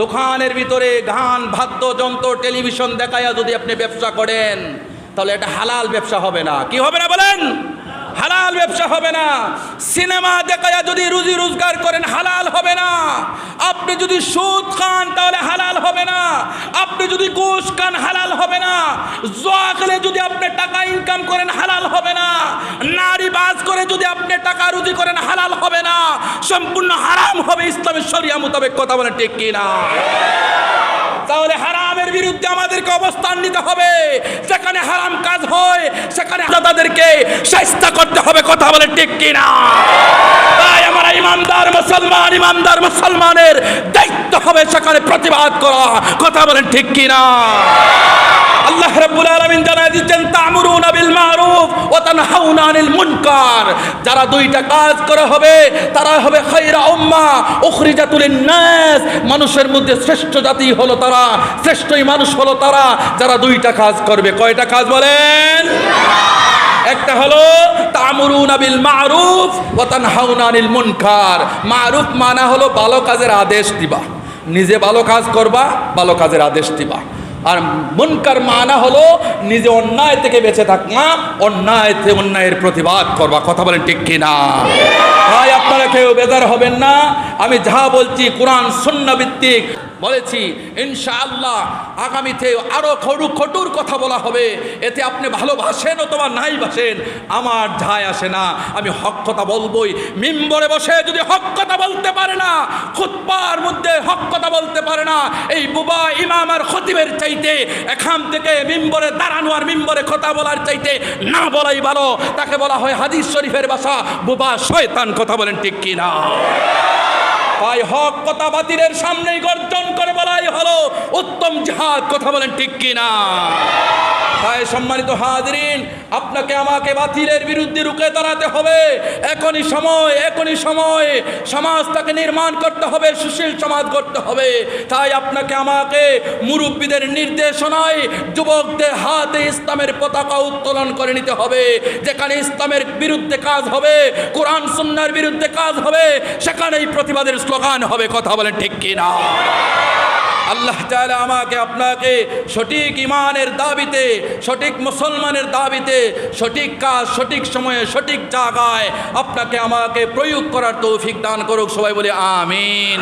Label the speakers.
Speaker 1: দোকানের ভিতরে গান বাদ্যযন্ত্র টেলিভিশন দেখায়া যদি আপনি ব্যবসা করেন, তাহলে এটা হালাল ব্যবসা হবে না। কি হবে না বলেন? হালাল ব্যবসা হবে না। সিনেমা দেখায়া যদি রুজি রোজগার করেন, হালাল হবে না। আপনি যদি সুদ খান, তাহলে হালাল হবে না। আপনি যদি ঘুষ খান, হালাল হবে না। জোয়া যদি আপনি টাকা ইনকাম করেন, হালাল হবে না। নারী বাজ করে যদি আপনি টাকা রুজি করেন, হালাল হবে না। সম্পূর্ণ হারাম হবে ইসলামের শরিয়া মোতাবেক কথা বলে ঠিক কিনা। তাহলে হারামের বিরুদ্ধে আমাদেরকে অবস্থান নিতে হবে। যেখানে হারাম কাজ সেখানে তাদেরকে চেষ্টা করতে হবে, কথা বলে ঠিক কিনা? তাই আমরা ইমানদার মুসলমান, ইমানদার মুসলমানের দায়িত্ব হবে সেখানে প্রতিবাদ করা, কথা বলেন ঠিক কিনা? আল্লাহ রাব্বুল আলমিন জানায় দিচ্ছেন, তামুরুন বিল তানহাউনা আনিল মুনকার। যারা দুইটা কাজ করা হবে, তারা হবে খায়রা উম্মাহ উখরিজাতুল নাস মানুষের মধ্যে শ্রেষ্ঠ জাতি হলো তারা, শ্রেষ্ঠই মানুষ হলো তারা। যারা দুইটা কাজ করবে, কয়টা কাজ বলেন? একটা হলো, তা'মুরুনা বিল মারুফ ওয়া তানহাউনা আনিল মুনকার। মারুফ মানা হলো, ভালো কাজের আদেশ দিবা। নিজে ভালো কাজ করবা, ভালো কাজের আদেশ দিবা। আর মনকার মানা হলো নিজে অন্যায় থেকে বেঁচে থাকা, অন্যায় থেকে অন্যায়ের প্রতিবাদ করবা। কথা বলেন ঠিক কিনা? ভাই, আপনারা কেউ বেজার হবেন না। আমি যা বলছি, কোরআন শূন্য ভিত্তিক। বলেছি, ইনশাআল্লাহ আগামীতে আরও খড়ু খটুর কথা বলা হবে। এতে আপনি ভালোবাসেন অথবা নাই বাসেন। আমার যায় আসে না। আমি হক কথা বলবই। মিম্বরে বসে যদি হক কথা বলতে পারে না, খুতবার মধ্যে হক কথা বলতে পারে না, এই বুবা ইমাম আর খতিবের চাইতে, এখান থেকে মিম্বরে দাঁড়ানো আর মিম্বরে কথা বলার চাইতে না বলাই ভালো। তাকে বলা হয় হাদিস শরীফের বাসা বুবা শয়তান কথা বলেন ঠিক কিনা? তাই হক কথা বাতিলের সামনেই গর্জন করে বলাই হলো, উত্তম জাহাজ কথা বলেন ঠিক কিনা? তাই সম্মানিত হাজরিন, আপনাকে আমাকে বাতিলের বিরুদ্ধে রুখে দাঁড়াতে হবে। এখনই সময় এখনই সময়। সমাজটাকে নির্মাণ করতে হবে, সুশীল সমাজ করতে হবে। তাই আপনাকে আমাকে মুরব্বীদের নির্দেশনায় যুবকদের হাতে ইসলামের পতাকা উত্তোলন করে নিতে হবে। যেখানে ইসলামের বিরুদ্ধে কাজ হবে, কোরআন, সুন্নার বিরুদ্ধে কাজ হবে, সেখানেই প্রতিবাদের স্লোগান হবে। কথা বলেন ঠিক কিনা? আল্লাহ তালা আমাকে, আপনাকে সঠিক ইমানের দাবিতে, সঠিক মুসলমানের দাবিতে, সঠিক কাজ, সঠিক সময়ে, সঠিক জায়গায় আপনাকে, আমাকে প্রয়োগ করার তৌফিক দান করুক। সবাই বলে, আমিন।